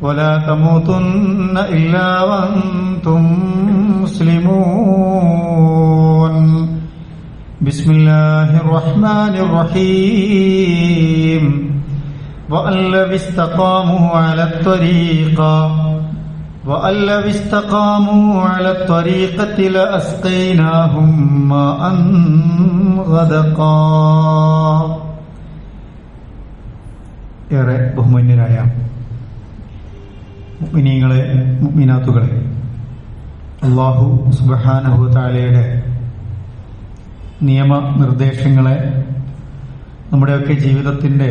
ولا تموتن إلا وأنتم مسلمون بسم الله الرحمن الرحيم وأن لو استقاموا على الطريقة وأن لو استقاموا على الطريقة لأسقيناهم ماء غدقا ഏറെ ബഹുമാന്യരായ മുഅ്മിനീങ്ങളെ മുഗ്മിനാത്തുകളെ അള്ളാഹു സുബ്ഹാനഹു തആലയുടെ നിയമനിർദ്ദേശങ്ങളെ നമ്മുടെയൊക്കെ ജീവിതത്തിന്റെ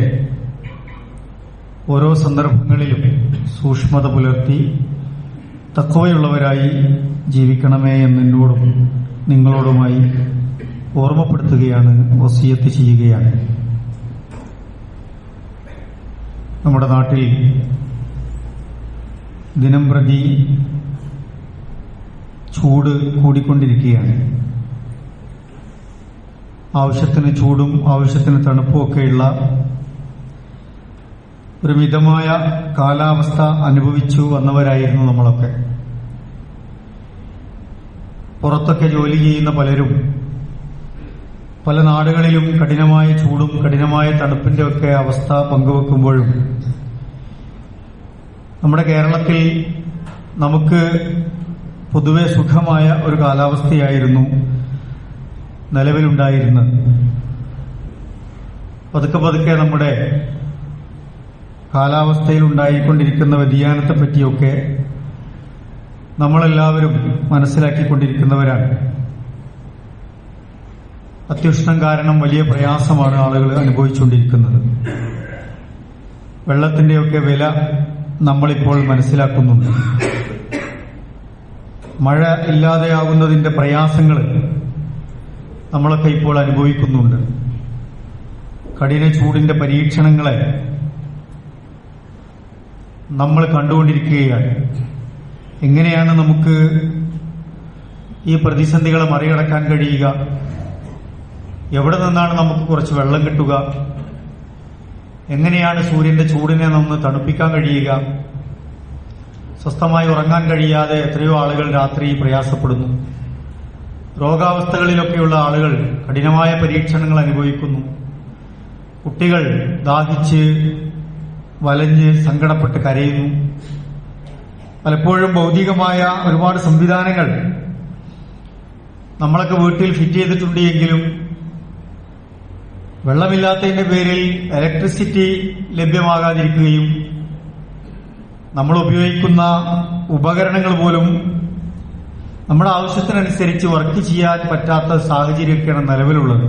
ഓരോ സന്ദർഭങ്ങളിലും സൂക്ഷ്മത പുലർത്തി തക്കവയുള്ളവരായി ജീവിക്കണമേ എന്നോടും നിങ്ങളോടുമായി ഓർമ്മപ്പെടുത്തുകയാണ് വസീയത്ത് ചെയ്യുകയാണ്. നമ്മുടെ നാട്ടിൽ ദിനം പ്രതി ചൂട് കൂടിക്കൊണ്ടിരിക്കുകയാണ്. ആവശ്യത്തിന് ചൂടും ആവശ്യത്തിന് തണുപ്പും ഒക്കെയുള്ള ഒരു മിതമായ കാലാവസ്ഥ അനുഭവിച്ചു വന്നവരായിരുന്നു നമ്മളൊക്കെ. പുറത്തൊക്കെ ജോലി ചെയ്യുന്ന പലരും പല നാടുകളിലും കഠിനമായ ചൂടും കഠിനമായ തണുപ്പിന്റെ ഒക്കെ അവസ്ഥ പങ്കുവെക്കുമ്പോഴും നമ്മുടെ കേരളത്തിൽ നമുക്ക് പൊതുവെ സുഖമായ ഒരു കാലാവസ്ഥയായിരുന്നു നിലവിലുണ്ടായിരുന്നത്. പതുക്കെ പതുക്കെ നമ്മുടെ കാലാവസ്ഥയിൽ ഉണ്ടായിക്കൊണ്ടിരിക്കുന്ന വ്യതിയാനത്തെ പറ്റിയൊക്കെ നമ്മളെല്ലാവരും മനസ്സിലാക്കിക്കൊണ്ടിരിക്കുന്നവരാണ്. അത്യുഷ്ണം കാരണം വലിയ പ്രയാസമാണ് ആളുകൾ അനുഭവിച്ചുകൊണ്ടിരിക്കുന്നത്. വെള്ളത്തിന്റെയൊക്കെ വില നമ്മളിപ്പോൾ മനസ്സിലാക്കുന്നുണ്ട്. മഴ ഇല്ലാതെയാകുന്നതിന്റെ പ്രയാസങ്ങൾ നമ്മളൊക്കെ ഇപ്പോൾ അനുഭവിക്കുന്നുണ്ട്. കഠിന ചൂടിന്റെ പരീക്ഷണങ്ങളെ നമ്മൾ കണ്ടുകൊണ്ടിരിക്കുകയാണ്. എങ്ങനെയാണ് നമുക്ക് ഈ പ്രതിസന്ധികളെ മറികടക്കാൻ കഴിയുക? എവിടെ നിന്നാണ് നമുക്ക് കുറച്ച് വെള്ളം കിട്ടുക? എങ്ങനെയാണ് സൂര്യന്റെ ചൂടിനെ നമ്മൾ തണുപ്പിക്കാൻ കഴിയുക? സ്വസ്ഥമായി ഉറങ്ങാൻ കഴിയാതെ എത്രയോ ആളുകൾ രാത്രി പ്രയാസപ്പെടുന്നു. രോഗാവസ്ഥകളിലൊക്കെയുള്ള ആളുകൾ കഠിനമായ പരീക്ഷണങ്ങൾ അനുഭവിക്കുന്നു. കുട്ടികൾ ദാഹിച്ച് വലഞ്ഞ് സങ്കടപ്പെട്ട് കരയുന്നു. പലപ്പോഴും ഭൗതികമായ ഒരുപാട് സംവിധാനങ്ങൾ നമ്മളൊക്കെ വീട്ടിൽ ഫിറ്റ് ചെയ്തിട്ടുണ്ട് എങ്കിലും വെള്ളമില്ലാത്തതിന്റെ പേരിൽ ഇലക്ട്രിസിറ്റി ലഭ്യമാകാതിരിക്കുകയും നമ്മൾ ഉപയോഗിക്കുന്ന ഉപകരണങ്ങൾ പോലും നമ്മുടെ ആവശ്യത്തിനനുസരിച്ച് വർക്ക് ചെയ്യാൻ പറ്റാത്ത സാഹചര്യമൊക്കെയാണ് നിലവിലുള്ളത്.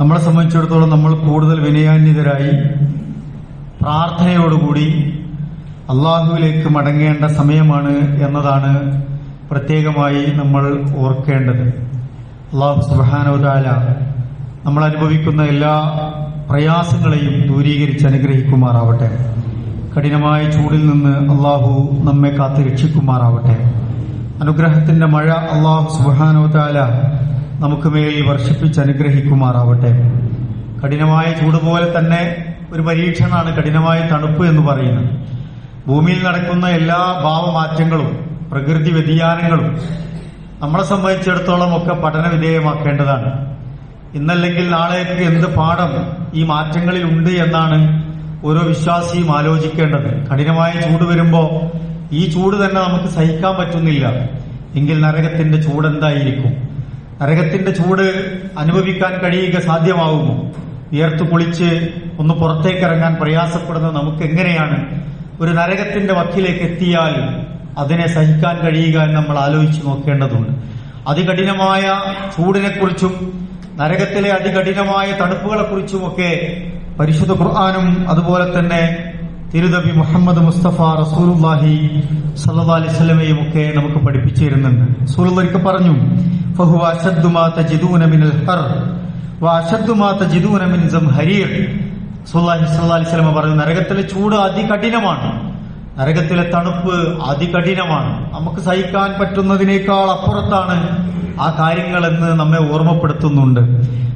നമ്മളെ സംബന്ധിച്ചിടത്തോളം നമ്മൾ കൂടുതൽ വിനയാന്യതരായി പ്രാർത്ഥനയോടുകൂടി അള്ളാഹുവിലേക്ക് മടങ്ങേണ്ട സമയമാണ് എന്നതാണ് പ്രത്യേകമായി നമ്മൾ ഓർക്കേണ്ടത്. അള്ളാഹു സുബാനോദാല നമ്മൾ അനുഭവിക്കുന്ന എല്ലാ പ്രയാസങ്ങളെയും ദൂരീകരിച്ച് അനുഗ്രഹിക്കുമാറാവട്ടെ. കഠിനമായ ചൂടിൽ നിന്ന് അള്ളാഹു നമ്മെ കാത്ത് രക്ഷിക്കുമാറാവട്ടെ. അനുഗ്രഹത്തിന്റെ മഴ അള്ളാഹു സുബാനോദാല നമുക്ക് മേൽ വർഷിപ്പിച്ച് അനുഗ്രഹിക്കുമാറാവട്ടെ. കഠിനമായ ചൂട് പോലെ തന്നെ ഒരു പരീക്ഷണമാണ് കഠിനമായ തണുപ്പ് എന്ന് പറയുന്നത്. ഭൂമിയിൽ നടക്കുന്ന എല്ലാ ഭാവമാറ്റങ്ങളും പ്രകൃതി വ്യതിയാനങ്ങളും നമ്മളെ സംബന്ധിച്ചിടത്തോളം ഒക്കെ പഠന വിധേയമാക്കേണ്ടതാണ് ഇന്നല്ലെങ്കിൽ നാളേക്ക് എന്ത് പാഠം ഈ മാറ്റങ്ങളിൽ ഉണ്ട് എന്നാണ് ഓരോ വിശ്വാസിയും ആലോചിക്കേണ്ടത്. കഠിനമായ ചൂട് വരുമ്പോ ഈ ചൂട് തന്നെ നമുക്ക് സഹിക്കാൻ പറ്റുന്നില്ല. എങ്കിൽ നരകത്തിന്റെ ചൂട് എന്തായിരിക്കും? നരകത്തിന്റെ ചൂട് അനുഭവിക്കാൻ കഴിയുക സാധ്യമാകുമോ വിയർത്തു കുളിച്ച് ഒന്ന് പുറത്തേക്ക് ഇറങ്ങാൻ പ്രയാസപ്പെടുന്നത് നമുക്ക് എങ്ങനെയാണ്? ഒരു നരകത്തിന്റെ വക്കിലേക്ക് എത്തിയാൽ അതിനെ സഹിക്കാൻ കഴിയുക എന്ന് നമ്മൾ ആലോചിച്ച് നോക്കേണ്ടതുണ്ട്. അതികഠിനമായ ചൂടിനെക്കുറിച്ചും നരകത്തിലെ അതികഠിനമായ തണുപ്പുകളെക്കുറിച്ചുമൊക്കെ പരിശുദ്ധ ഖുർആാനും അതുപോലെ തന്നെ തിരുനബി മുഹമ്മദ് മുസ്തഫ റസൂലുല്ലാഹി സല്ലാ അലിസ്ലമയും ഒക്കെ നമുക്ക് പഠിപ്പിച്ചു തരുന്നുണ്ട് പറഞ്ഞു തജിദൂന മിനൽ ഹർ വ തജിദൂന മിൻ സംഹരീർ. അലൈഹി വസല്ലം പറഞ്ഞു നരകത്തിലെ ചൂട് അതികഠിനമാണ്. നരകത്തിലെ തണുപ്പ് അതികഠിനമാണ്. നമുക്ക് സഹിക്കാൻ പറ്റുന്നതിനേക്കാൾ അപ്പുറത്താണ് ആ കാര്യങ്ങളെന്ന് നമ്മെ ഓർമ്മപ്പെടുത്തുന്നുണ്ട്.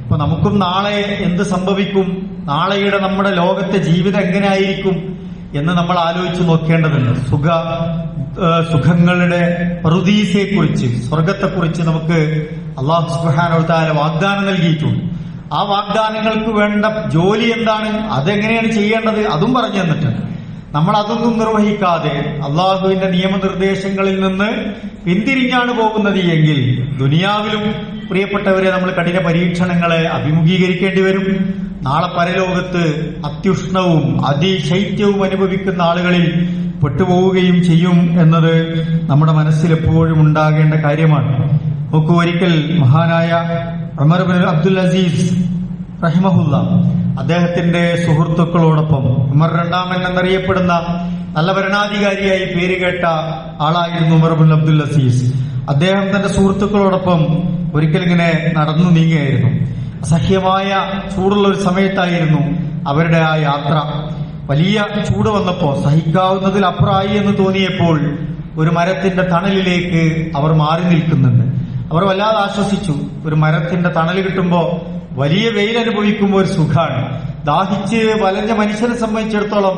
അപ്പൊ നമുക്കും നാളെ എന്ത് സംഭവിക്കും? നാളെയുടെ നമ്മുടെ ലോകത്തെ ജീവിതം എങ്ങനെയായിരിക്കും? എന്ന് നമ്മൾ ആലോചിച്ച് നോക്കേണ്ടതുണ്ട്. സുഖ സുഖങ്ങളുടെ സുഖങ്ങളുടെ കുറിച്ച് സ്വർഗത്തെക്കുറിച്ച് നമുക്ക് അള്ളാഹു സുബാനോത്താല വാഗ്ദാനം നൽകിയിട്ടുണ്ട്. ആ വാഗ്ദാനങ്ങൾക്ക് വേണ്ട ജോലി എന്താണ്? അതെങ്ങനെയാണ് ചെയ്യേണ്ടത്? അതും പറഞ്ഞു തന്നിട്ടുണ്ട്. നമ്മൾ അതൊന്നും നിർവഹിക്കാതെ അള്ളാഹുവിന്റെ നിയമനിർദ്ദേശങ്ങളിൽ നിന്ന് പിന്തിരിഞ്ഞാണ് പോകുന്നത് എങ്കിൽ ദുനിയാവിലും പ്രിയപ്പെട്ടവരെ നമ്മൾ കഠിന പരീക്ഷണങ്ങളെ അഭിമുഖീകരിക്കേണ്ടി വരും. നാളെ പരലോകത്ത് അത്യുഷ്ണവും അതിശൈത്യവും അനുഭവിക്കുന്ന ആളുകളിൽ പെട്ടുപോവുകയും ചെയ്യും എന്നത് നമ്മുടെ മനസ്സിൽ എപ്പോഴും ഉണ്ടാകേണ്ട കാര്യമാണ്. നോക്കൂ ഒരിക്കൽ മഹാനായ ഉമർ ബിൻ അബ്ദുൽ അസീസ് റഹിമഹുല്ല അദ്ദേഹത്തിന്റെ സുഹൃത്തുക്കളോടൊപ്പം ഉമർ രണ്ടാമൻ എന്നറിയപ്പെടുന്ന നല്ല ഭരണാധികാരിയായി പേര് കേട്ട ആളായിരുന്നു ഉമർ ബിൻ അബ്ദുൽ അസീസ്. അദ്ദേഹം തന്റെ സുഹൃത്തുക്കളോടൊപ്പം ഒരിക്കലിങ്ങനെ നടന്നു നീങ്ങുകയായിരുന്നു. അസഹ്യമായ ചൂടുള്ള ഒരു സമയത്തായിരുന്നു അവരുടെ ആ യാത്ര. വലിയ ചൂട് വന്നപ്പോൾ സഹിക്കാവുന്നതിൽ അപ്പുറമായി എന്ന് തോന്നിയപ്പോൾ ഒരു മരത്തിന്റെ തണലിലേക്ക് അവർ മാറി നിൽക്കുന്നുണ്ട്. അവർ വല്ലാതെ ആശ്വസിച്ചു. ഒരു മരത്തിന്റെ തണൽ കിട്ടുമ്പോ വലിയ വെയിൽ അനുഭവിക്കുമ്പോൾ ഒരു സുഖാണ്. ദാഹിച്ച് വലഞ്ഞ മനുഷ്യനെ സംബന്ധിച്ചിടത്തോളം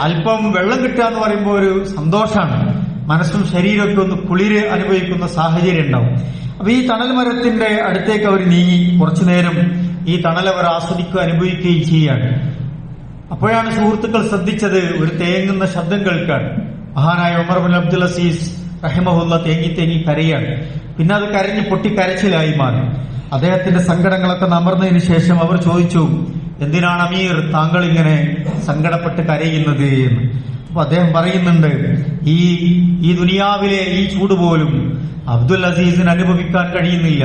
അല്പം വെള്ളം കിട്ടുക എന്ന് പറയുമ്പോൾ ഒരു സന്തോഷമാണ് മനസ്സും ശരീരമൊക്കെ ഒന്ന് കുളിര് അനുഭവിക്കുന്ന സാഹചര്യം ഉണ്ടാവും. അപ്പൊ ഈ തണൽ മരത്തിന്റെ അടുത്തേക്ക് അവർ നീങ്ങി കുറച്ചു നേരം ഈ തണൽ അവർ ആസ്വദിക്കുക അനുഭവിക്കുകയും ചെയ്യാണ്. അപ്പോഴാണ് സുഹൃത്തുക്കൾ ശ്രദ്ധിച്ചത് ഒരു തേങ്ങുന്ന ശബ്ദം കേൾക്കാൻ. മഹാനായ ഉമർ ബിൻ അബ്ദുൽ അസീസ് റഹിമഹുല്ല തേങ്ങി തേങ്ങി കരയാണ്. പിന്നെ അത് കരഞ്ഞ് പൊട്ടി കരച്ചിലായി മാറി. അദ്ദേഹത്തിന്റെ സങ്കടങ്ങളൊക്കെ നമർന്നതിന് ശേഷം അവർ ചോദിച്ചു എന്തിനാണ് അമീർ താങ്കൾ ഇങ്ങനെ സങ്കടപ്പെട്ട് കരയുന്നത്? എന്ന്. അപ്പൊ അദ്ദേഹം പറയുന്നുണ്ട് ഈ ഈ ദുനിയാവിലെ ഈ ചൂട് പോലും അബ്ദുൽ അസീസിന് അനുഭവിക്കാൻ കഴിയുന്നില്ല.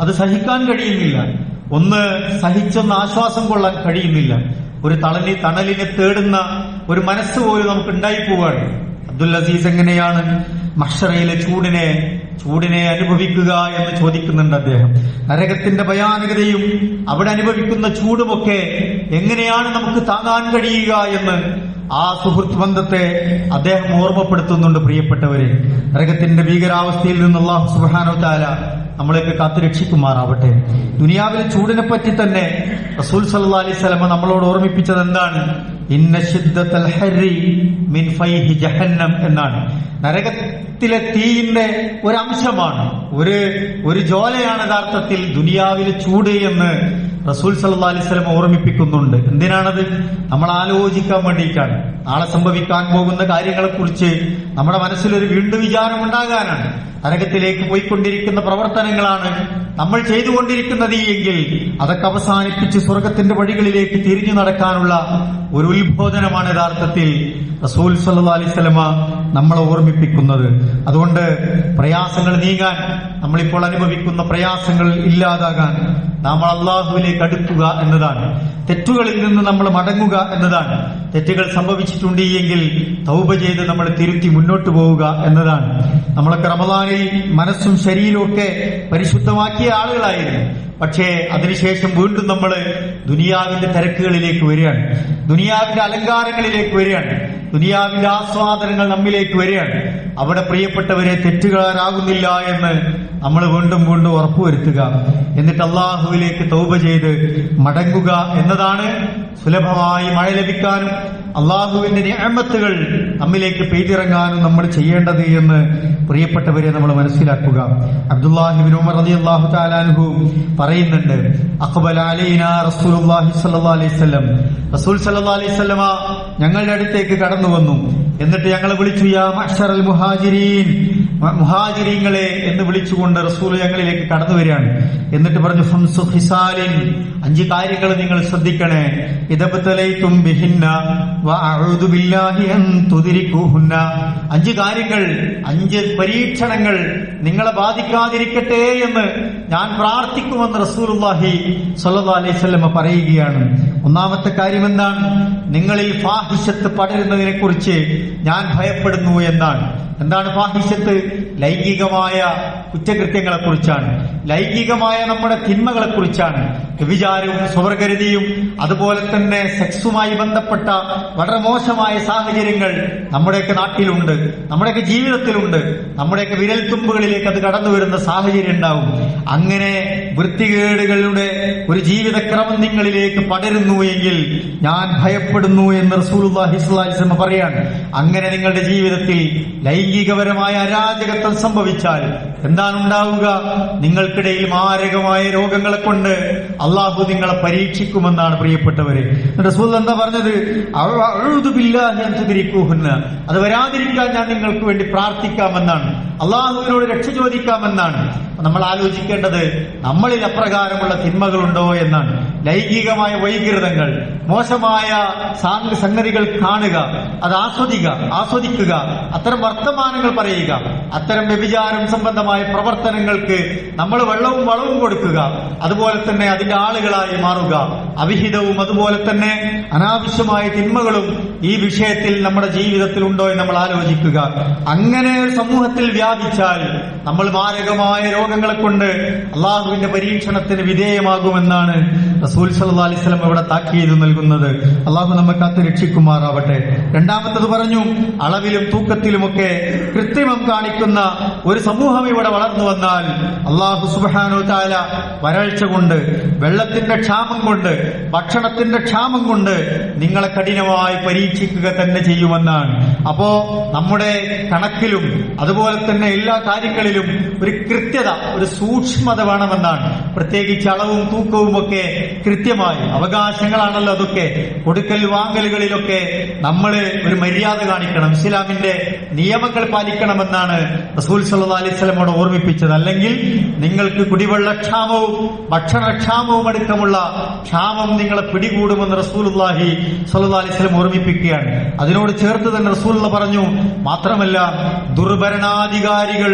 അത് സഹിക്കാൻ കഴിയുന്നില്ല. ഒന്ന് സഹിച്ചൊന്ന് ആശ്വാസം കൊള്ളാൻ കഴിയുന്നില്ല. ഒരു തളലി തണലിനെ തേടുന്ന ഒരു മനസ്സ് പോലും നമുക്ക് ഉണ്ടായി പോവാണ് അബ്ദുൽ അസീസ് എങ്ങനെയാണ് മഷറയിലെ ചൂടിനെ ചൂടിനെ അനുഭവിക്കുക എന്ന് ചോദിക്കുന്നുണ്ട് അദ്ദേഹം. നരകത്തിന്റെ ഭയാനകതയും അവിടെ അനുഭവിക്കുന്ന ചൂടുമൊക്കെ എങ്ങനെയാണ് നമുക്ക് താങ്ങാൻ കഴിയുക എന്ന് ആ സുഹൃത്ത് ബന്ധത്തെ അദ്ദേഹം ഓർമ്മപ്പെടുത്തുന്നുണ്ട് പ്രിയപ്പെട്ടവരെ. നരകത്തിന്റെ ഭീകരാവസ്ഥയിൽ നിന്നുള്ള സുഹാനോ താല നമ്മളെയൊക്കെ കാത്തു രക്ഷിക്കുമാറാവട്ടെ. ദുനിയാവിലെ ചൂടിനെ പറ്റി തന്നെ റസൂൽ സല്ലാ അലൈഹി സ്വലമ നമ്മളോട് ഓർമ്മിപ്പിച്ചത് എന്താണ് എന്നാണ്. നരകത്തിലെ തീയിന്റെ ഒരു അംശമാണ് ഒരു ഒരു ജോലയാണ് യഥാർത്ഥത്തിൽ ദുനിയാവിലെ ചൂട് എന്ന് റസൂൽ സല്ലാ അലൈഹി സ്വലം ഓർമ്മിപ്പിക്കുന്നുണ്ട്. എന്തിനാണത്? നമ്മൾ ആലോചിക്കാൻ വേണ്ടിയിട്ടാണ്. നാളെ സംഭവിക്കാൻ പോകുന്ന കാര്യങ്ങളെക്കുറിച്ച് നമ്മുടെ മനസ്സിലൊരു വീണ്ടും വിചാരം ഉണ്ടാകാനാണ് നരകത്തിലേക്ക് പോയിക്കൊണ്ടിരിക്കുന്ന പ്രവർത്തനങ്ങളാണ് നമ്മൾ ചെയ്തുകൊണ്ടിരിക്കുന്നത് എങ്കിൽ അതൊക്കെ അവസാനിപ്പിച്ച് സ്വർഗത്തിന്റെ വഴികളിലേക്ക് തിരിഞ്ഞു നടക്കാനുള്ള ഒരു ഉത്ബോധനമാണ് യഥാർത്ഥത്തിൽ റസൂൽ സല്ലാ അലിസ്ലമ നമ്മളെ ഓർമ്മിപ്പിക്കുന്നത്. അതുകൊണ്ട് പ്രയാസങ്ങൾ നീങ്ങാൻ നമ്മളിപ്പോൾ അനുഭവിക്കുന്ന പ്രയാസങ്ങൾ ഇല്ലാതാകാൻ നമ്മൾ അള്ളാഹുവിലേക്ക് അടുക്കുക എന്നതാണ്. തെറ്റുകളിൽ നിന്ന് നമ്മൾ മടങ്ങുക എന്നതാണ്. തെറ്റുകൾ സംഭവിച്ചിട്ടുണ്ട് എങ്കിൽ തൗബ ചെയ്ത് നമ്മൾ തിരുത്തി മുന്നോട്ട് പോവുക എന്നതാണ്. നമ്മളൊക്കെ റമദാനിൽ മനസ്സും ശരീരവും ഒക്കെ പരിശുദ്ധമാക്കിയ ആളുകളായിരുന്നു. പക്ഷേ അതിനുശേഷം വീണ്ടും നമ്മൾ ദുനിയാവിന്റെ തിരക്കുകളിലേക്ക് വരികയാണ്. ദുനിയാവിന്റെ അലങ്കാരങ്ങളിലേക്ക് വരികയാണ്. ദുനിയാവിന്റെ ആസ്വാദനങ്ങൾ നമ്മിലേക്ക് വരികയാണ്. അവിടെ പ്രിയപ്പെട്ടവരെ തെറ്റുകാരാകുന്നില്ല എന്ന് നമ്മൾ വീണ്ടും വീണ്ടും ഉറപ്പുവരുത്തുക. എന്നിട്ട് അള്ളാഹുവിലേക്ക് തൗബ ചെയ്ത് മടങ്ങുക എന്നതാണ് സുലഭമായി മഴ ലഭിക്കാനും അള്ളാഹുവിന്റെ നിയമത്തുകൾ നമ്മിലേക്ക് പെയ്തിറങ്ങാനും നമ്മൾ ചെയ്യേണ്ടത് എന്ന് പ്രിയപ്പെട്ടവരെ നമ്മൾ മനസ്സിലാക്കുക. അബ്ദുല്ലാഹിബിൻ ഉമർ പറയുന്നുണ്ട് റസൂൽ ഞങ്ങളുടെ അടുത്തേക്ക് കടന്നു വന്നു. എന്നിട്ട് ഞങ്ങളെ വിളിച്ചു യാ മുഹാജിരീൻ. മുഹാജിരീങ്ങളെ എന്ന് വിളിച്ചുകൊണ്ട് റസൂൽ ഞങ്ങളിലേക്ക് കടന്നു വരികയാണ്. എന്നിട്ട് പറഞ്ഞു ഫംസു അഞ്ച് കാര്യങ്ങൾ നിങ്ങൾ ശ്രദ്ധിക്കണേ. ഇതബത്തലൈക്കും ബിഹിന്ന അഞ്ച് കാര്യങ്ങൾ അഞ്ച് പരീക്ഷണങ്ങൾ നിങ്ങളെ ബാധിക്കാതിരിക്കട്ടെ എന്ന് ഞാൻ പ്രാർത്ഥിക്കുമെന്ന് റസൂർഹി സ്വല്ലല്ലാഹി അലൈഹി വസല്ലമ പറയുകയാണ്. ഒന്നാമത്തെ കാര്യം എന്താണ് നിങ്ങളിൽ ഫാഹിഷത്ത് പടരുന്നതിനെ കുറിച്ച് ഞാൻ ഭയപ്പെടുന്നു എന്നാണ്. എന്താണ് ഫാഹിഷത്ത്? ലൈംഗികമായ കുറ്റകൃത്യങ്ങളെ കുറിച്ചാണ് ലൈംഗികമായ നമ്മുടെ തിന്മകളെ കുറിച്ചാണ് വ്യഭിചാരവും സ്വവർഗരതിയും അതുപോലെ തന്നെ സെക്സുമായി ബന്ധപ്പെട്ട വളരെ മോശമായ സാഹചര്യങ്ങൾ നമ്മുടെയൊക്കെ നാട്ടിലുണ്ട് നമ്മുടെയൊക്കെ ജീവിതത്തിലുണ്ട് നമ്മുടെയൊക്കെ വിരൽത്തുമ്പുകളിലേക്ക് അത് കടന്നു വരുന്ന സാഹചര്യം ഉണ്ടാവും. അങ്ങനെ വൃത്തികേടുകളുടെ ഒരു ജീവിതക്രമം നിങ്ങളിലേക്ക് പടരുന്നു എങ്കിൽ ഞാൻ ഭയപ്പെടുന്നു എന്ന് വസല്ലം പറയാണ്. അങ്ങനെ നിങ്ങളുടെ ജീവിതത്തിൽ ലൈംഗികപരമായ അരാജകത്വം സംഭവിച്ചാൽ എന്താണ് ഉണ്ടാവുക നിങ്ങൾക്കിടയിൽ മാരകമായ രോഗങ്ങളെ കൊണ്ട് അള്ളാഹു നിങ്ങളെ പരീക്ഷിക്കുമെന്നാണ് പ്രിയപ്പെട്ടവരെ. റസൂൽ എന്താ പറഞ്ഞത്. അത് വരാതിരിക്കാൻ ഞാൻ നിങ്ങൾക്ക് വേണ്ടി പ്രാർത്ഥിക്കാമെന്നാണ്. അള്ളാഹുവിനോട് രക്ഷ ചോദിക്കാമെന്നാണ്. നമ്മൾ ആലോചിക്കേണ്ടത് നമ്മളിൽ അപ്രകാരമുള്ള തിന്മകളുണ്ടോ എന്നാണ്. ലൈംഗികമായ വൈകൃതങ്ങൾ മോശമായ സംഗതികൾ കാണുക അത് ആസ്വദിക്കുക ആസ്വദിക്കുക അത്തരം വർത്തമാനങ്ങൾ പറയുക അത്തരം വ്യഭിചാരം സംബന്ധമായ പ്രവർത്തനങ്ങൾക്ക് നമ്മൾ വെള്ളവും വളവും കൊടുക്കുക അതുപോലെ തന്നെ അതിന്റെ ആളുകളായി മാറുക അവിഹിതവും അതുപോലെ തന്നെ അനാവശ്യമായ തിന്മകളും ഈ വിഷയത്തിൽ നമ്മുടെ ജീവിതത്തിൽ ഉണ്ടോ എന്ന് നമ്മൾ ആലോചിക്കുക. അങ്ങനെ സമൂഹത്തിൽ വ്യാപിച്ചാൽ നമ്മൾ മാരകമായ രോഗങ്ങളെ കൊണ്ട് അള്ളാഹുവിന്റെ പരീക്ഷണത്തിന് വിധേയമാകുമെന്നാണ് റസൂൽ സല്ലാ അലിസ്ലം ഇവിടെ താക്കീത് നൽകുന്നത്. അള്ളാഹു നമ്മെ കാത്ത് രക്ഷിക്കുമാറാവട്ടെ. രണ്ടാമത്തത് പറഞ്ഞു അളവിലും തൂക്കത്തിലുമൊക്കെ കൃത്രിമം കാണിക്കുന്ന ഒരു സമൂഹം ഇവിടെ വളർന്നു വന്നാൽ അള്ളാഹു സുബ്ഹാനഹു താല വരൾച്ച കൊണ്ട് വെള്ളത്തിന്റെ ക്ഷാമം കൊണ്ട് ഭക്ഷണത്തിന്റെ ക്ഷാമം കൊണ്ട് നിങ്ങളെ കഠിനമായി പരീക്ഷിക്കുക തന്നെ ചെയ്യുമെന്നാണ്. അപ്പോ നമ്മുടെ കണക്കിലും അതുപോലെ തന്നെ എല്ലാ കാര്യങ്ങളിലും ഒരു കൃത്യത ഒരു സൂക്ഷ്മത വേണമെന്നാണ്. പ്രത്യേകിച്ച് അളവും തൂക്കവും ഒക്കെ കൃത്യമായി അവകാശങ്ങളാണല്ലോ അതൊക്കെ. കൊടുക്കൽ വാങ്ങലുകളിലൊക്കെ നമ്മൾ ഒരു മര്യാദ കാണിക്കണം. ഇസ്ലാമിന്റെ നിയമങ്ങൾ പാലിക്കണമെന്നാണ് റസൂൽ സല്ലാ അലൈഹി വസല്ലമയോട് ഓർമ്മിപ്പിച്ചത്. അല്ലെങ്കിൽ നിങ്ങൾക്ക് കുടിവെള്ളക്ഷാമവും ഭക്ഷണക്ഷാമവും അടക്കമുള്ള ക്ഷാമം നിങ്ങളെ പിടികൂടുമെന്ന് റസൂലുള്ളാഹി സല്ലല്ലാഹു അലൈഹി വസല്ലം ഓർമ്മിപ്പിക്കുകയാണ്. അതിനോട് ചേർത്ത് തന്നെ റസൂലുള്ള പറഞ്ഞു മാത്രമല്ല ദുർഭരണാധികാരികൾ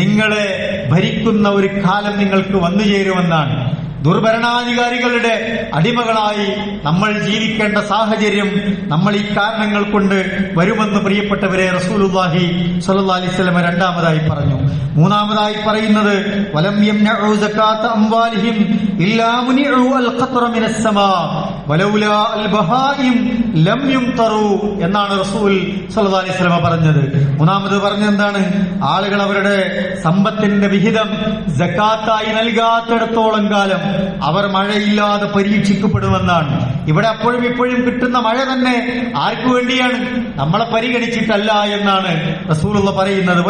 നിങ്ങളെ ഭരിക്കുന്ന ഒരു കാലം നിങ്ങൾക്ക് വന്നു ചേരുമെന്നാണ്. ദുർഭരണാധികാരികളുടെ അടിമകളായി നമ്മൾ ജീവിക്കേണ്ട സാഹചര്യം നമ്മൾ ഈ കാരണങ്ങൾ കൊണ്ട് വരുമെന്ന് പ്രിയപ്പെട്ടവരെ റസൂലുള്ളാഹി സ്വല്ലല്ലാഹി അലിസ്ലമ രണ്ടാമതായി പറഞ്ഞു. മൂന്നാമതായി പറയുന്നത് വലം എന്നാണ് റസൂൽ സ്വല്ലല്ലാഹി അലൈഹി പറഞ്ഞത്. മൂന്നാമത് പറഞ്ഞ എന്താണ്? ആളുകൾ അവരുടെ സമ്പത്തിന്റെ വിഹിതം ജക്കാത്തായി നൽകാത്തിടത്തോളം കാലം അവർ മഴയില്ലാതെ പരീക്ഷിക്കപ്പെടുമെന്നാണ്. ഇവിടെ അപ്പോഴും ഇപ്പോഴും കിട്ടുന്ന മഴ തന്നെ ആർക്കു വേണ്ടിയാണ്? നമ്മളെ പരിഗണിച്ചിട്ടല്ല എന്നാണ് റസൂലുള്ള പറയുന്നത്.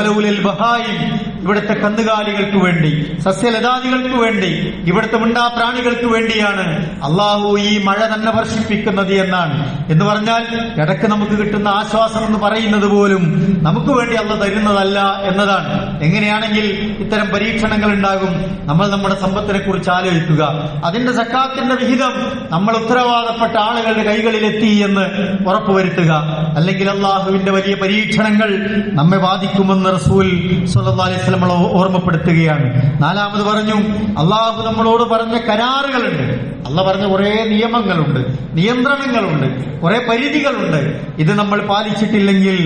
ഇവിടുത്തെ കന്നുകാലികൾക്ക് വേണ്ടി സസ്യലതാദികൾക്ക് വേണ്ടി ഇവിടുത്തെ മിണ്ടാപ്രാണികൾക്ക് വേണ്ടിയാണ് അള്ളാഹു ഈ മഴ തന്നെ വർഷിപ്പിക്കുന്നത് എന്നാണ്. എന്ന് പറഞ്ഞാൽ ഇടയ്ക്ക് നമുക്ക് കിട്ടുന്ന ആശ്വാസം എന്ന് പറയുന്നത് പോലും നമുക്ക് വേണ്ടി അല്ല തരുന്നതല്ല എന്നതാണ്. എങ്ങനെയാണെങ്കിൽ ഇത്തരം പരീക്ഷണങ്ങൾ ഉണ്ടാകും. നമ്മൾ നമ്മുടെ സമ്പത്തിനെ കുറിച്ച് ആലോചിക്കുക. അതിന്റെ സക്കാത്തിന്റെ വിഹിതം നമ്മൾ ഉത്തരവാദപ്പെട്ട ആളുകളുടെ കൈകളിലെത്തി എന്ന് ഉറപ്പുവരുത്തുക. അല്ലെങ്കിൽ അള്ളാഹുവിന്റെ വലിയ പരീക്ഷണങ്ങൾ നമ്മെ ബാധിക്കുമെന്ന് റസൂൽ സല്ലല്ലാഹു അലൈഹി നമ്മളെ ഓർമ്മപ്പെടുത്തുകയാണ്. നാലാമത് പറഞ്ഞു അള്ളാഹു നമ്മളോട് പറഞ്ഞ കരാറുകളുണ്ട്. അല്ല പറഞ്ഞ കുറെ നിയമങ്ങളുണ്ട് നിയന്ത്രണങ്ങളുണ്ട് കുറെ പരിധികളുണ്ട്. ഇത് നമ്മൾ പാലിച്ചിട്ടില്ലെങ്കിൽ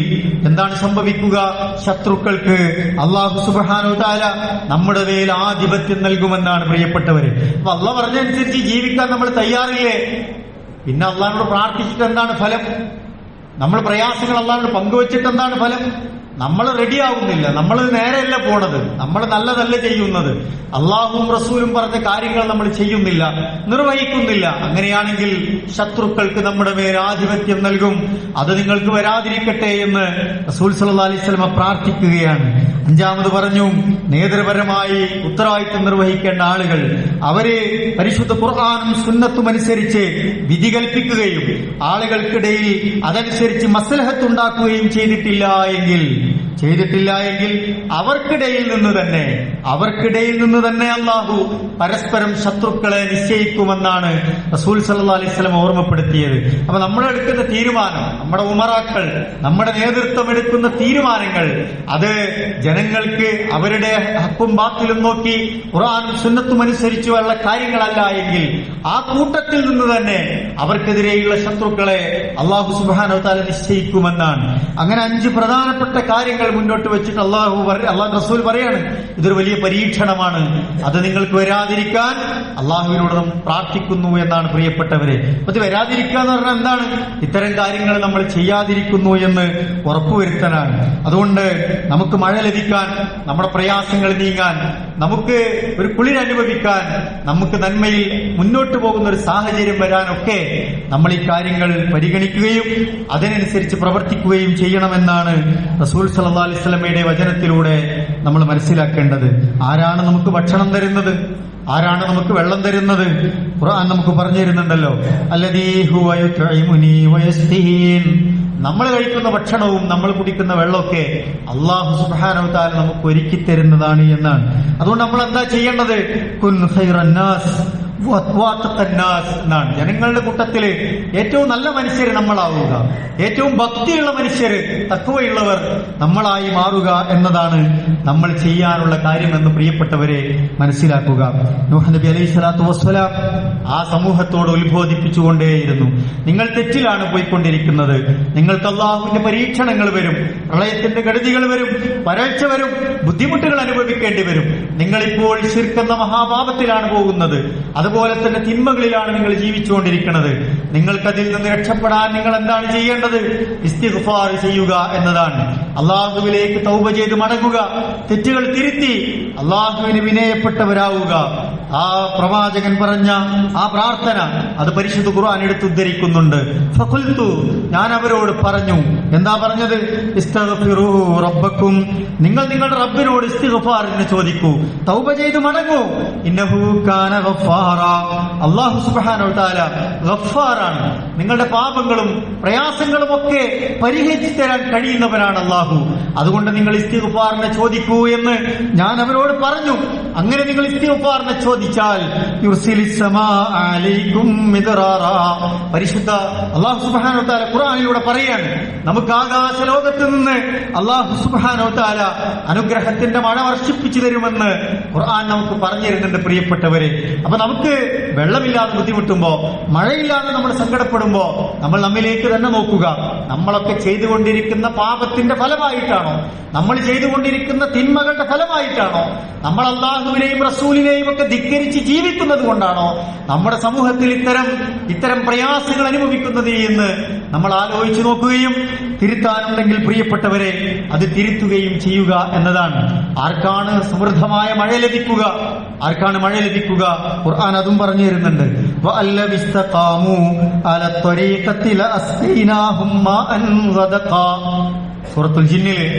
എന്താണ് സംഭവിക്കുക? ശത്രുക്കൾക്ക് അള്ളാഹു സുബാനോ താല നമ്മുടെ മേൽ ആധിപത്യം നൽകുമെന്നാണ് പ്രിയപ്പെട്ടവര്. അപ്പൊ അള്ള പറഞ്ഞനുസരിച്ച് ജീവിക്കാൻ നമ്മൾ തയ്യാറില്ലേ? പിന്നെ അള്ളാഹിനോട് പ്രാർത്ഥിച്ചിട്ട് എന്താണ് ഫലം? നമ്മൾ പ്രയാസങ്ങൾ അള്ളാഹിനോട് പങ്കുവച്ചിട്ട് എന്താണ് ഫലം? നമ്മൾ റെഡിയാവുന്നില്ല നമ്മൾ നേരെയല്ല പോണത്. നമ്മൾ നല്ലതല്ല ചെയ്യുന്നത്. അള്ളാഹും റസൂലും പറഞ്ഞ കാര്യങ്ങൾ നമ്മൾ ചെയ്യുന്നില്ല. നിർവഹിക്കുന്നില്ല. അങ്ങനെയാണെങ്കിൽ ശത്രുക്കൾക്ക് നമ്മുടെ മേൽ ആധിപത്യം നൽകും. അത് നിങ്ങൾക്ക് വരാതിരിക്കട്ടെ എന്ന് റസൂൽ സല്ലാ അലൈഹി സ്വലമ പ്രാർത്ഥിക്കുകയാണ്. അഞ്ചാമത് പറഞ്ഞു നേതൃപരമായി ഉത്തരവാദിത്വം നിർവഹിക്കേണ്ട ആളുകൾ അവരെ പരിശുദ്ധ ഖുർആാനും സുന്നത്തും അനുസരിച്ച് വിധി കൽപ്പിക്കുകയും ആളുകൾക്കിടയിൽ അതനുസരിച്ച് മസലഹത്ത് ഉണ്ടാക്കുകയും ചെയ്തിട്ടില്ല എങ്കിൽ ചെയ്തിട്ടില്ല എങ്കിൽ അവർക്കിടയിൽ നിന്ന് തന്നെ അവർക്കിടയിൽ നിന്ന് തന്നെ അള്ളാഹു പരസ്പരം ശത്രുക്കളെ നിശ്ചയിക്കുമെന്നാണ് റസൂൽ സല്ലാ അലൈഹി സ്വലം ഓർമ്മപ്പെടുത്തിയത്. അപ്പൊ നമ്മൾ എടുക്കുന്ന തീരുമാനം നമ്മുടെ ഉമറാക്കൾ നമ്മുടെ നേതൃത്വം എടുക്കുന്ന തീരുമാനങ്ങൾ അത് ജനങ്ങൾക്ക് അവരുടെ ഹക്കും ബാത്തിലും നോക്കി ഖുർആാനും സുന്നത്തും അനുസരിച്ചുള്ള കാര്യങ്ങളല്ല എങ്കിൽ ആ കൂട്ടത്തിൽ നിന്ന് തന്നെ അവർക്കെതിരെയുള്ള ശത്രുക്കളെ അള്ളാഹു സുബാനോ താല നിശ്ചയിക്കുമെന്നാണ്. അങ്ങനെ അഞ്ച് പ്രധാനപ്പെട്ട കാര്യങ്ങൾ മുന്നോട്ട് വെച്ചിട്ട് അള്ളാഹു അള്ളാഹു റസൂൽ പറയാണ് ഇതൊരു വലിയ പരീക്ഷണമാണ്. അത് നിങ്ങൾക്ക് വരാതിരിക്കാൻ അള്ളാഹുവിനോട് പ്രാർത്ഥിക്കുന്നു എന്നാണ് പ്രിയപ്പെട്ടവരെ. അത് വരാതിരിക്കുക എന്ന് പറഞ്ഞാൽ എന്താണ്? ഇത്തരം കാര്യങ്ങൾ നമ്മൾ ചെയ്യാതിരിക്കുന്നു എന്ന് ഉറപ്പുവരുത്താനാണ്. അതുകൊണ്ട് നമുക്ക് മഴ ലഭിക്കാൻ നമ്മുടെ പ്രയാസങ്ങൾ നീങ്ങാൻ നമുക്ക് ഒരു കുളിർ അനുഭവിക്കാൻ നമുക്ക് നന്മയിൽ മുന്നോട്ട് പോകുന്ന ഒരു സാഹചര്യം വരാനൊക്കെ നമ്മൾ ഈ കാര്യങ്ങൾ പരിഗണിക്കുകയും അതിനനുസരിച്ച് പ്രവർത്തിക്കുകയും ചെയ്യണമെന്നാണ് റസൂൽ സല്ലല്ലാഹു അലൈഹി അലിസ്ലമയുടെ വചനത്തിലൂടെ നമ്മൾ മനസ്സിലാക്കേണ്ടത് ആരാണ് നമുക്ക് ഭക്ഷണം തരുന്നത്? ആരാണ് നമുക്ക് വെള്ളം തരുന്നത്? ഖുർആൻ നമുക്ക് പറഞ്ഞു തരുന്നുണ്ടല്ലോ നമ്മൾ കഴിക്കുന്ന ഭക്ഷണവും നമ്മൾ കുടിക്കുന്ന വെള്ളമൊക്കെ അള്ളാഹു സുബ്ഹാനഹു തആല നമുക്ക് ഒരുക്കി തരുന്നതാണ് എന്നാണ്. അതുകൊണ്ട് നമ്മൾ എന്താ ചെയ്യേണ്ടത്? കുൻ എന്നാണ്. ജനങ്ങളുടെ കൂട്ടത്തിൽ ഏറ്റവും നല്ല മനുഷ്യർ നമ്മളാവുക. ഏറ്റവും ഭക്തിയുള്ള മനുഷ്യർ തക്കുവയുള്ളവർ നമ്മളായി മാറുക എന്നതാണ് നമ്മൾ ചെയ്യാനുള്ള കാര്യമെന്ന് പ്രിയപ്പെട്ടവരെ മനസ്സിലാക്കുക. നൂഹ് നബി അലൈഹി സ്വലാത്തു വസ്സലാം ആ സമൂഹത്തോട് ഉത്ബോധിപ്പിച്ചുകൊണ്ടേയിരുന്നു. നിങ്ങൾ തെറ്റിലാണ് പോയിക്കൊണ്ടിരിക്കുന്നത്. നിങ്ങൾക്ക് അള്ളാഹുവിന്റെ പരീക്ഷണങ്ങൾ വരും പ്രളയത്തിന്റെ കെടുതികൾ വരും വരൾച്ച വരും ബുദ്ധിമുട്ടുകൾ അനുഭവിക്കേണ്ടി വരും. നിങ്ങളിപ്പോൾ ശിർക്കെന്ന മഹാപാപത്തിലാണ് പോകുന്നത്. അതുപോലെ തന്നെ തിന്മകളിലാണ് നിങ്ങൾ ജീവിച്ചുകൊണ്ടിരിക്കുന്നത്. നിങ്ങൾക്കതിൽ നിന്ന് രക്ഷപ്പെടാൻ നിങ്ങൾ എന്താണ് ചെയ്യേണ്ടത്? ഇസ്തിഫാർ ചെയ്യുക എന്നതാണ്. അള്ളാഹുവിലേക്ക് തൗബ ചെയ്ത് മടങ്ങുക തെറ്റുകൾ തിരുത്തി അള്ളാഹുവിന് വിനയപ്പെട്ടവരാവുക. ആ പ്രവാചകൻ പറഞ്ഞ ആ പ്രാർത്ഥന അത് പരിശുദ്ധ ഖുർആൻ എടുത്തുദ്ധരിക്കുന്നുണ്ട്. ഉദ്ധരിക്കുന്നുണ്ട് ഞാൻ അവരോട് പറഞ്ഞു. എന്താ പറഞ്ഞത്? റബ്ബക്കും നിങ്ങൾ നിങ്ങളുടെ റബ്ബിനോട് ഇസ്തിഗ്ഫാറിന് ചോദിക്കൂ. തൗബ ചെയ്ത് മടങ്ങൂ. ഇന്നഹു കാന ഗഫാറ. അല്ലാഹു സുബ്ഹാനഹു ഗഫാറാണ്. നിങ്ങളുടെ പാപങ്ങളും പ്രയാസങ്ങളും ഒക്കെ പരിഹരിച്ചു തരാൻ കഴിയുന്നവനാണ് അല്ലാഹു അതുകൊണ്ട് നിങ്ങൾ ഇസ്തിഗ്ഫാറിനെ ചോദിക്കൂ എന്ന് ഞാൻ അവരോട് പറഞ്ഞു. അങ്ങനെ നിങ്ങൾ ഇസ്തിഗ്ഫാറിനെ ചോദിച്ചാൽ യുർസിലിസ് സമാ അലൈക്കും. പരിശുദ്ധ അള്ളാഹു സുബ്ഹാനഹു തആല ഖുറാനിലൂടെ പറയാണ്. നമുക്ക് ആകാശ ലോകത്ത് നിന്ന് അള്ളാഹു സുബ്ഹാനഹു തആല അനുഗ്രഹത്തിന്റെ മഴ വർഷിപ്പിച്ചു തരുമെന്ന് ഖുർആൻ നമുക്ക് പറഞ്ഞു തരുന്നുണ്ട് പ്രിയപ്പെട്ടവരെ. അപ്പൊ നമുക്ക് വെള്ളമില്ലാതെ ബുദ്ധിമുട്ടുമ്പോ മഴയില്ലാതെ നമ്മൾ സങ്കടപ്പെടുമ്പോ നമ്മൾ നമ്മിലേക്ക് തന്നെ നോക്കുക. നമ്മളൊക്കെ ചെയ്തുകൊണ്ടിരിക്കുന്ന പാപത്തിന്റെ ഫലമായിട്ടാണോ? നമ്മൾ ചെയ്തുകൊണ്ടിരിക്കുന്ന തിന്മകളുടെ ഫലമായിട്ടാണോ? നമ്മൾ അള്ളാഹുവിനെയും റസൂലിനെയും ഒക്കെ ധിക്കരിച്ച് ജീവിക്കുന്നത് കൊണ്ടാണോ? നമ്മുടെ സമൂഹത്തിൽ ഇത്തരം ഇത്തരം പ്രയാസങ്ങൾ അനുഭവിക്കുന്നത് എന്ന് നമ്മൾ ആലോചിച്ചു നോക്കുകയും തിരുത്താനുണ്ടെങ്കിൽ പ്രിയപ്പെട്ടവരെ അത് തിരുത്തുകയും ചെയ്യുക എന്നതാണ്. ആർക്കാണ് സമൃദ്ധമായ മഴ ലഭിക്കുക? ആർക്കാണ് മഴ ലഭിക്കുക? ഖുർആൻ അതും പറഞ്ഞു തരുന്നുണ്ട്.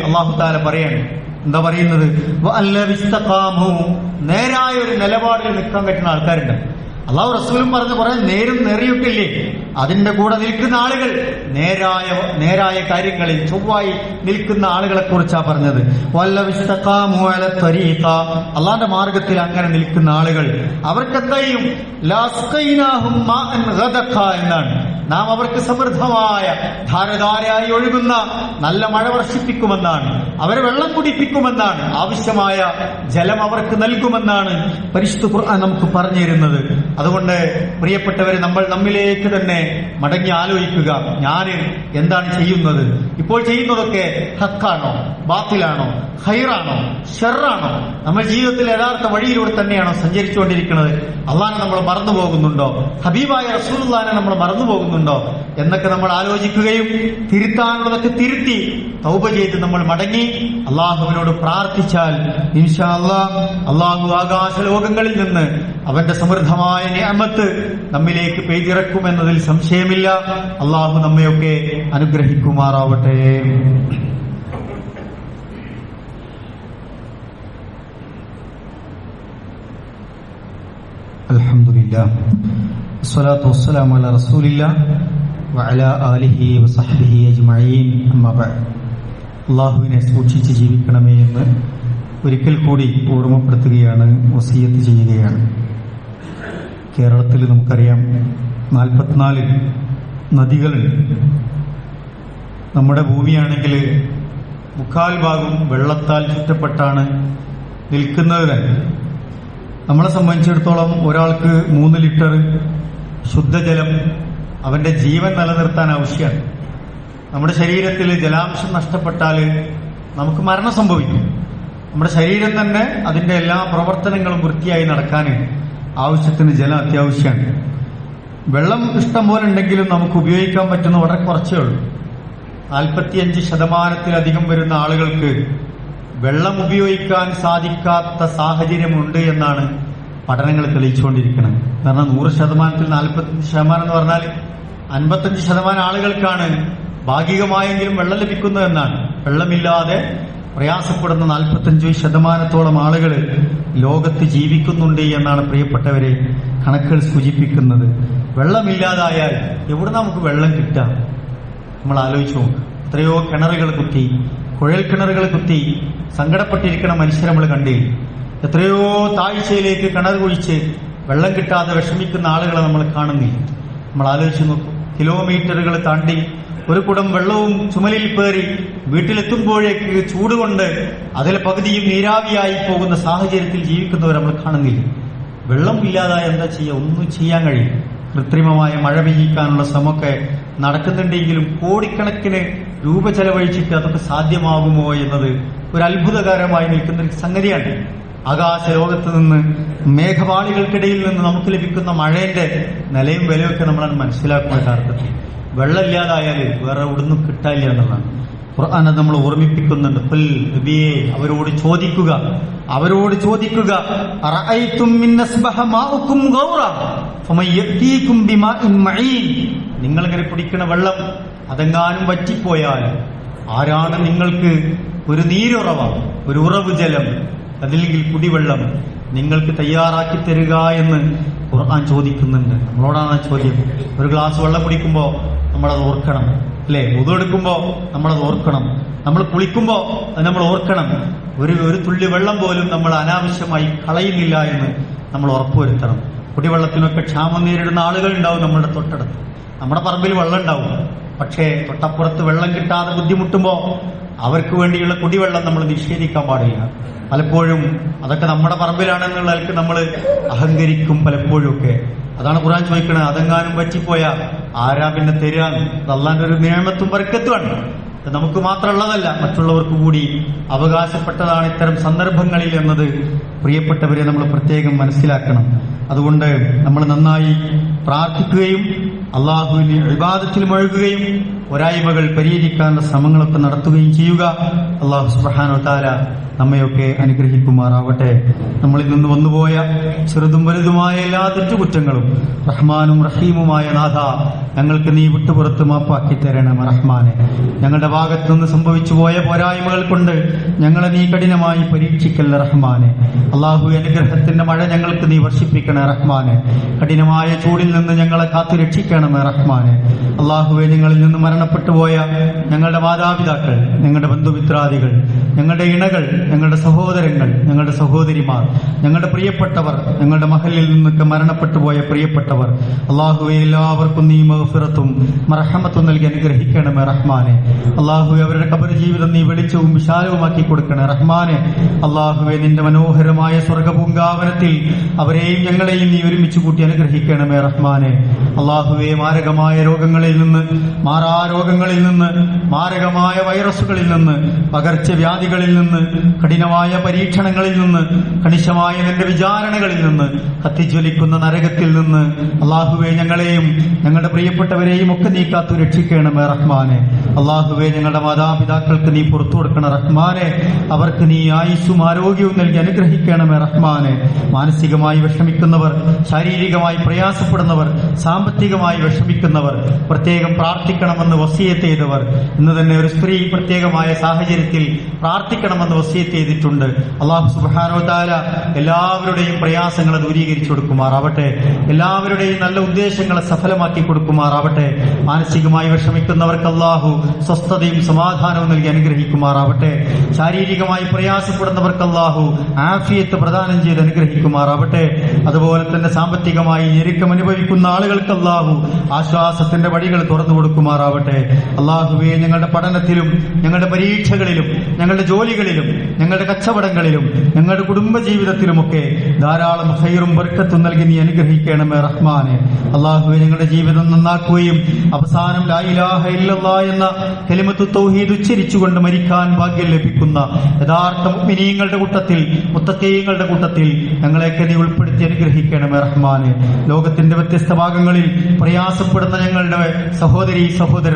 അള്ളാഹു താല പറയാണ്. എന്താ പറയുന്നത്. നേരായ ഒരു നിലപാടിൽ നിൽക്കാൻ പറ്റുന്ന ആൾക്കാരുണ്ട്. അള്ളാഹു റസൂലും പറഞ്ഞു കുറെ നേരും നേറിയിട്ടില്ലേ? അതിന്റെ കൂടെ നിൽക്കുന്ന ആളുകൾ. നേരായ നേരായ കാര്യങ്ങളിൽ ചൊവ്വായി നിൽക്കുന്ന ആളുകളെ കുറിച്ചാ പറഞ്ഞത്. അള്ളാന്റെ മാർഗത്തിൽ അങ്ങനെ നിൽക്കുന്ന ആളുകൾ. അവർക്ക് എന്തെയും ലാസ്ഖൈനാഹും മാഅൻ എന്നാണ്. നാം അവർക്ക് സമൃദ്ധമായ ധാരധാരയായി ഒഴുകുന്ന നല്ല മഴ വർഷിപ്പിക്കുമെന്നാണ് അവരെ വെള്ളം കുടിപ്പിക്കുമെന്നാണ് ആവശ്യമായ ജലം അവർക്ക് നൽകുമെന്നാണ് പരിശുദ്ധ ഖുർആൻ നമുക്ക് പറഞ്ഞു തരുന്നത്. അതുകൊണ്ട് പ്രിയപ്പെട്ടവരെ നമ്മൾ നമ്മിലേക്ക് തന്നെ മടങ്ങി ആലോചിക്കുക. ഞാൻ എന്താണ് ചെയ്യുന്നത്? ഇപ്പോൾ ചെയ്യുന്നതൊക്കെ ഹക്കാണോ? ബാത്തിലാണോ? ഹൈറാണോ ഷെറാണോ നമ്മൾ ജീവിതത്തിൽ യഥാർത്ഥ വഴിയിലൂടെ തന്നെയാണോ സഞ്ചരിച്ചുകൊണ്ടിരിക്കുന്നത്? അള്ളാനെ നമ്മൾ മറന്നു പോകുന്നുണ്ടോ ഹബീബായ റസൂലുള്ളാനെ നമ്മൾ മറന്നു പോകുന്നുണ്ടോ എന്നൊക്കെ നമ്മൾ ആലോചിക്കുകയും തിരുത്താനുള്ളതൊക്കെ തിരുത്തി തൗപ ചെയ്ത് നമ്മൾ മടങ്ങി അള്ളാഹുവിനോട് പ്രാർത്ഥിച്ചാൽ ഇൻഷാ അള്ളാ അള്ളാഹു ആകാശ ലോകങ്ങളിൽ നിന്ന് അവന്റെ സമൃദ്ധമായ നിയമത്ത് നമ്മിലേക്ക് പെയ്തിറക്കുമെന്നതിൽ സംശയമില്ല. അള്ളാഹു നമ്മയൊക്കെ അനുഗ്രഹിക്കുമാറാവട്ടെ. الحمد لله والصلاة والسلام على رسول الله وعلى آله وصحبه أجمعين أما بعد അള്ളാഹുവിനെ സൂക്ഷിച്ച് ജീവിക്കണമേ എന്ന് ഒരിക്കൽ കൂടി ഓർമ്മപ്പെടുത്തുകയാണ് വസീയത്ത് ചെയ്യുകയാണ് കേരളത്തിൽ നമുക്കറിയാം നാൽപ്പത്തിനാല് നദികളുണ്ട് നമ്മുടെ ഭൂമിയാണെങ്കിൽ മുക്കാൽ ഭാഗം വെള്ളത്താൽ ചുറ്റപ്പെട്ടാണ് നിൽക്കുന്നത് തന്നെ നമ്മളെ സംബന്ധിച്ചിടത്തോളം ഒരാൾക്ക് മൂന്ന് ലിറ്റർ ശുദ്ധജലം അവന്റെ ജീവൻ നിലനിർത്താൻ ആവശ്യമാണ്. നമ്മുടെ ശരീരത്തിൽ ജലാംശം നഷ്ടപ്പെട്ടാൽ നമുക്ക് മരണം സംഭവിക്കും. നമ്മുടെ ശരീരം തന്നെ അതിന്റെ എല്ലാ പ്രവർത്തനങ്ങളും വൃത്തിയായി നടക്കാൻ ആവശ്യത്തിന് ജലം അത്യാവശ്യമാണ്. വെള്ളം ഇഷ്ടം പോലെ ഉണ്ടെങ്കിലും നമുക്ക് ഉപയോഗിക്കാൻ പറ്റുന്ന വളരെ കുറച്ചേ ഉള്ളൂ. നാൽപ്പത്തിയഞ്ച് ശതമാനത്തിലധികം വരുന്ന ആളുകൾക്ക് വെള്ളം ഉപയോഗിക്കാൻ സാധിക്കാത്ത സാഹചര്യമുണ്ട് എന്നാണ് പഠനങ്ങൾ തെളിയിച്ചുകൊണ്ടിരിക്കുന്നത്. കാരണം നൂറ് ശതമാനത്തിൽ നാൽപ്പത്തഞ്ച് ശതമാനം എന്ന് പറഞ്ഞാൽ അൻപത്തഞ്ച് ശതമാനം ആളുകൾക്കാണ് ഭാഗികമായെങ്കിലും വെള്ളം ലഭിക്കുന്നത് എന്നാണ്. വെള്ളമില്ലാതെ പ്രയാസപ്പെടുന്ന നാൽപ്പത്തഞ്ച് ശതമാനത്തോളം ആളുകൾ ലോകത്ത് ജീവിക്കുന്നുണ്ട് എന്നാണ് പ്രിയപ്പെട്ടവരെ കണക്കുകൾ സൂചിപ്പിക്കുന്നത്. വെള്ളമില്ലാതായാൽ എവിടെ നമുക്ക് വെള്ളം കിട്ടാം നമ്മൾ ആലോചിച്ചു എത്രയോ കിണറുകൾ കുത്തി കുഴൽ കിണറുകൾ കുത്തി സങ്കടപ്പെട്ടിരിക്കുന്ന മനുഷ്യരെ നമ്മൾ എത്രയോ താഴ്ചയിലേക്ക് കിണർ കുഴിച്ച് വെള്ളം കിട്ടാതെ വിഷമിക്കുന്ന ആളുകളെ നമ്മൾ കാണുന്നില്ല നമ്മൾ ആലോചിച്ച് നോക്കും. കിലോമീറ്ററുകൾ താണ്ടി ഒരു കുടം വെള്ളവും ചുമലിൽ പേറി വീട്ടിലെത്തുമ്പോഴേക്ക് ചൂടുകൊണ്ട് അതിൽ പകുതിയും നീരാവിയായി പോകുന്ന സാഹചര്യത്തിൽ ജീവിക്കുന്നവർ നമ്മൾ കാണുന്നില്ല. വെള്ളം ഇല്ലാതായ എന്താ ചെയ്യുക ഒന്നും ചെയ്യാൻ കഴിയും. കൃത്രിമമായ മഴ പെയ്യിക്കാനുള്ള ശ്രമമൊക്കെ നടക്കുന്നുണ്ടെങ്കിലും കോടിക്കണക്കിന് രൂപ ചെലവഴിച്ചിട്ട് അതൊക്കെ സാധ്യമാകുമോ എന്നത് ഒരു അത്ഭുതകരമായി നിൽക്കുന്ന ഒരു സംഗതിയാണ് ആകാശ ലോകത്ത് നിന്ന് മേഘപാളികൾക്കിടയിൽ നിന്ന് നമുക്ക് ലഭിക്കുന്ന മഴയുടെ നിലയും വിലയൊക്കെ നമ്മളാണ് മനസ്സിലാക്കുന്ന യഥാർത്ഥത്തിൽ വെള്ളമില്ലാതായാൽ വേറെ എവിടുന്നും കിട്ടാനില്ല എന്നുള്ളതാണ്. അത് നമ്മൾ ഓർമ്മിപ്പിക്കുന്നുണ്ട്. പുൽ നബിയെ അവരോട് ചോദിക്കുക. അവരോട് ചോദിക്കുക. നിങ്ങളിങ്ങനെ കുടിക്കുന്ന വെള്ളം അതെങ്ങാനും പറ്റിപ്പോയാൽ ആരാണ് നിങ്ങൾക്ക് ഒരു നീരുറവ ഒരു ഉറവ് ജലം അതല്ലെങ്കിൽ കുടിവെള്ളം നിങ്ങൾക്ക് തയ്യാറാക്കി തരിക എന്ന് ഖുർആൻ ചോദിക്കുന്നുണ്ട്. നമ്മളോടാണ് ചോദ്യം. ഒരു ഗ്ലാസ് വെള്ളം കുടിക്കുമ്പോൾ നമ്മളത് ഓർക്കണം അല്ലേ? മുതെടുക്കുമ്പോൾ നമ്മളത് ഓർക്കണം. നമ്മൾ കുളിക്കുമ്പോൾ അത് നമ്മൾ ഓർക്കണം. ഒരു ഒരു തുള്ളി വെള്ളം പോലും നമ്മൾ അനാവശ്യമായി കളയുന്നില്ല എന്ന് നമ്മൾ ഉറപ്പുവരുത്തണം. കുടിവെള്ളത്തിനൊക്കെ ക്ഷാമം നേരിടുന്ന ആളുകൾ ഉണ്ടാവും നമ്മുടെ തൊട്ടടുത്ത്. നമ്മുടെ പറമ്പിൽ വെള്ളം ഉണ്ടാവും. പക്ഷേ തൊട്ടപ്പുറത്ത് വെള്ളം കിട്ടാതെ ബുദ്ധിമുട്ടുമ്പോൾ അവർക്ക് വേണ്ടിയുള്ള കുടിവെള്ളം നമ്മൾ നിഷേധിക്കാൻ പാടില്ല. പലപ്പോഴും അതൊക്കെ നമ്മുടെ പറമ്പിലാണെന്നുള്ളതിൽ നമ്മൾ അഹങ്കരിക്കും പലപ്പോഴും ഒക്കെ അതാണ് ഖുറാൻ ചോദിക്കണത്. അതെങ്ങാനും പറ്റിപ്പോയ ആരാ പിന്നെ തരാൻ അള്ളാന്റെ ഒരു നിയമത്തും പരക്കത്തുമാണ്. നമുക്ക് മാത്രമുള്ളതല്ല മറ്റുള്ളവർക്ക് കൂടി അവകാശപ്പെട്ടതാണ് ഇത്തരം സന്ദർഭങ്ങളിൽ എന്നത് പ്രിയപ്പെട്ടവരെ നമ്മൾ പ്രത്യേകം മനസ്സിലാക്കണം. അതുകൊണ്ട് നമ്മൾ നന്നായി പ്രാർത്ഥിക്കുകയും അള്ളാഹുവിന് വിവാദത്തിൽ മുഴുകുകയും പോരായ്മകൾ പരിഹരിക്കാനുള്ള ശ്രമങ്ങളൊക്കെ നടത്തുകയും ചെയ്യുക. അള്ളാഹു സുബാനോ നമ്മയൊക്കെ അനുഗ്രഹിക്കുമാറാവട്ടെ. നമ്മളിൽ നിന്ന് വന്നുപോയ ചെറുതും വലുതുമായ എല്ലാ തെറ്റുകുറ്റങ്ങളും റഹ്മാനും റഹീമുമായ നാഥ ഞങ്ങൾക്ക് നീ വിട്ടുപുറത്ത് മാപ്പാക്കി തരണം റഹ്മാനെ. ഞങ്ങളുടെ ഭാഗത്തു നിന്ന് സംഭവിച്ചു പോയ പോരായ്മകൾ കൊണ്ട് ഞങ്ങളെ നീ കഠിനമായി പരീക്ഷിക്കല്ല റഹ്മാനെ. അള്ളാഹു അനുഗ്രഹത്തിന്റെ മഴ ഞങ്ങൾക്ക് നീ വർഷിപ്പിക്കണേ റഹ്മാനെ. കഠിനമായ ചൂടിൽ നിന്ന് ഞങ്ങളെ കാത്തു രക്ഷിക്കണമേ റഹ്മാനെ. അള്ളാഹുവെ ഞങ്ങളിൽ നിന്ന് മരണപ്പെട്ടു പോയ ഞങ്ങളുടെ മാതാപിതാക്കൾ ഞങ്ങളുടെ ബന്ധുമിത്രാദികൾ ഞങ്ങളുടെ ഇണകൾ ഞങ്ങളുടെ സഹോദരങ്ങൾ ഞങ്ങളുടെ സഹോദരിമാർ ഞങ്ങളുടെ പ്രിയപ്പെട്ടവർ ഞങ്ങളുടെ മഹലിൽ നിന്നൊക്കെ മരണപ്പെട്ടു പോയ പ്രിയപ്പെട്ടവർ അള്ളാഹുവെ എല്ലാവർക്കും നീ മഹഫിറത്തും മറഹമത്തും നൽകി അനുഗ്രഹിക്കണമേ റഹ്മാനെ. അള്ളാഹുവെ അവരുടെ കബർ ജീവിതം നീ വെളിച്ചവും വിശാലവുമാക്കി കൊടുക്കണേ റഹ്മാനെ. അള്ളാഹുവെ നിന്റെ മനോഹരമായ സ്വർഗപൂങ്കാവനത്തിൽ അവരെയും ഞങ്ങളെയും നീ ഒരുമിച്ച് കൂട്ടി അനുഗ്രഹിക്കണമേ റഹ്മാനെ. അള്ളാഹുവെ മാരകമായ രോഗങ്ങളിൽ നിന്ന് മാറാ രോഗങ്ങളിൽ നിന്ന് മാരകമായ വൈറസുകളിൽ നിന്ന് പകർച്ചവ്യാധികളിൽ നിന്ന് കഠിനമായ പരീക്ഷണങ്ങളിൽ നിന്ന് കണിശമായ നിന്റെ വിചാരണകളിൽ നിന്ന് കത്തിജ്വലിക്കുന്ന നരകത്തിൽ നിന്ന് അള്ളാഹുവെ ഞങ്ങളെയും ഞങ്ങളുടെ പ്രിയപ്പെട്ടവരെയും ഒക്കെ നീ കാത്തു രക്ഷിക്കണമേ റഹ്മാനെ. അള്ളാഹുവെ ഞങ്ങളുടെ മാതാപിതാക്കൾക്ക് നീ പുറത്തു കൊടുക്കണം റഹ്മാനെ. അവർക്ക് നീ ആയുസ്സും ആരോഗ്യവും നൽകി അനുഗ്രഹിക്കണമേ റഹ്മാനെ. മാനസികമായി വിഷമിക്കുന്നവർ ശാരീരികമായി പ്രയാസപ്പെടുന്നവർ സാമ്പത്തികമായി വിഷമിക്കുന്നവർ പ്രത്യേകം പ്രാർത്ഥിക്കണമെന്ന് വസീയത്ത് ചെയ്തവർ. ഇന്ന് തന്നെ ഒരു സ്ത്രീ പ്രത്യേകമായ സാഹചര്യത്തിൽ പ്രാർത്ഥിക്കണമെന്ന് വസീയത്ത് ചെയ്തിട്ടുണ്ട്. അള്ളാഹു സുബാനോ താല എല്ലാവരുടെയും പ്രയാസങ്ങളെ ദൂരീകരിച്ചു കൊടുക്കുമാറാവട്ടെ. എല്ലാവരുടെയും നല്ല ഉദ്ദേശങ്ങളെ സഫലമാക്കി കൊടുക്കുമാറാവട്ടെ. മാനസികമായി വിഷമിക്കുന്നവർക്ക് അള്ളാഹു സ്വസ്ഥതയും സമാധാനവും നൽകി അനുഗ്രഹിക്കുമാറാവട്ടെ. ശാരീരികമായി പ്രയാസപ്പെടുന്നവർക്ക് അള്ളാഹു ആഫിയത്ത് പ്രദാനം ചെയ്ത് അനുഗ്രഹിക്കുമാറാവട്ടെ. അതുപോലെ തന്നെ സാമ്പത്തികമായി ഞെരുക്കം അനുഭവിക്കുന്ന ആളുകൾക്ക് അള്ളാഹു ആശ്വാസത്തിന്റെ വഴികൾ തുറന്നു കൊടുക്കുമാറാവട്ടെ. അള്ളാഹുവെ ഞങ്ങളുടെ പഠനത്തിലും ഞങ്ങളുടെ പരീക്ഷകളിലും ഞങ്ങളുടെ ജോലികളിലും ഞങ്ങളുടെ കച്ചവടങ്ങളിലും ഞങ്ങളുടെ കുടുംബ ജീവിതത്തിലുമൊക്കെ ധാരാളം ഹൈറും ബർക്കത്തും നൽകി നീ അനുഗ്രഹിക്കണമേ റഹ്മാനെ. അള്ളാഹുവെ ഞങ്ങളുടെ ജീവിതം നന്നാക്കുകയും അവസാനം എന്ന കലിമത്തു തൗഹീദ് ഉച്ചരിച്ചുകൊണ്ട് മരിക്കാൻ ഭാഗ്യം ലഭിക്കുന്ന യഥാർത്ഥ മുഅ്മിനീങ്ങളുടെ കൂട്ടത്തിൽ മുത്തക്കേയങ്ങളുടെ കൂട്ടത്തിൽ ഞങ്ങളെയൊക്കെ നീ ഉൾപ്പെടുത്തി അനുഗ്രഹിക്കണമേ റഹ്മാനെ. ലോകത്തിന്റെ വ്യത്യസ്ത ഭാഗങ്ങളിൽ പ്രയാസപ്പെടുന്ന ഞങ്ങളുടെ സഹോദരി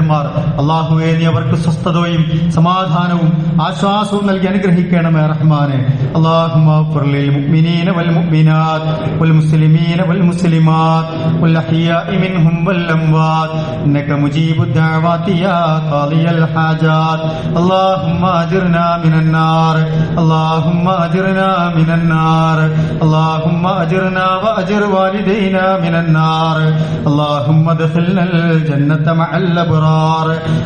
സഹോദരന്മാർ അള്ളാഹുവെ നീ അവർക്ക് സ്വസ്ഥതയും സമാധാനവും ആശ്വാസവും നൽകി അനുഗ്രഹിക്കണമേ റഹ്മാനെ اللهم اغفر للمؤمنين والمؤمنات والمسلمين والمسلمات والأحياء منهم والأموات إنك مجيب الدعوات يا قاضي الحاجات اللهم أجرنا من النار اللهم أجرنا من النار اللهم أجرنا وأجر والدينا من النار اللهم ادخلنا الجنة مع الأبرار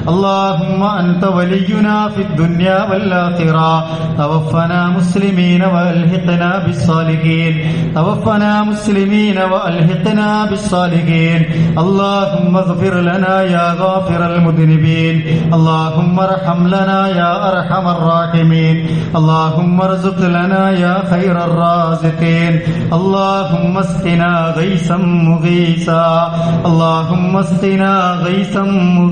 اللهم أنت ولينا في الدنيا والآخرة. توفنا مسلمين وألحقنا بالصالحين. توفنا مسلمين وألحقنا بالصالحين. اللهم اغفر لنا يا غافر المذنبين. اللهم ارحم لنا يا أرحم الراحمين. اللهم ارزق لنا يا خير الرازقين. اللهم اسقنا غيثا مغيثا. اللهم اسقنا غيثا مغيثا.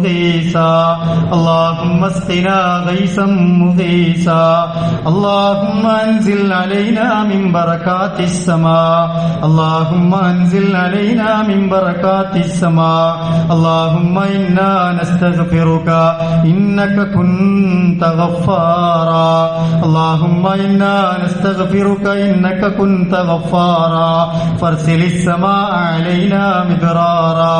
اللهم اسقنا غيثا مغيثا اللهم انزل علينا من بركات السماء اللهم انزل علينا من بركات السماء اللهم أنا نستغفرك انك كنت غفارا اللهم أنا نستغفرك انك كنت غفارا فارسل السماء علينا مدرارا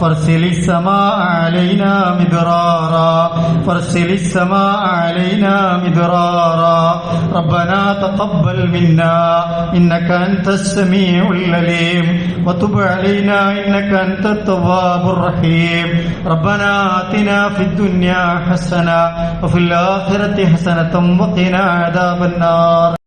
فارسل السماء علينا مدرارا فارسل السماء علينا مدرارا ربنا تقبل منا. إنك أنت السميع العليم. وتب علينا إنك أنت التواب الرحيم. ربنا آتنا في الدنيا حسنة وفي الآخرة حسنة وقنا عذاب النار.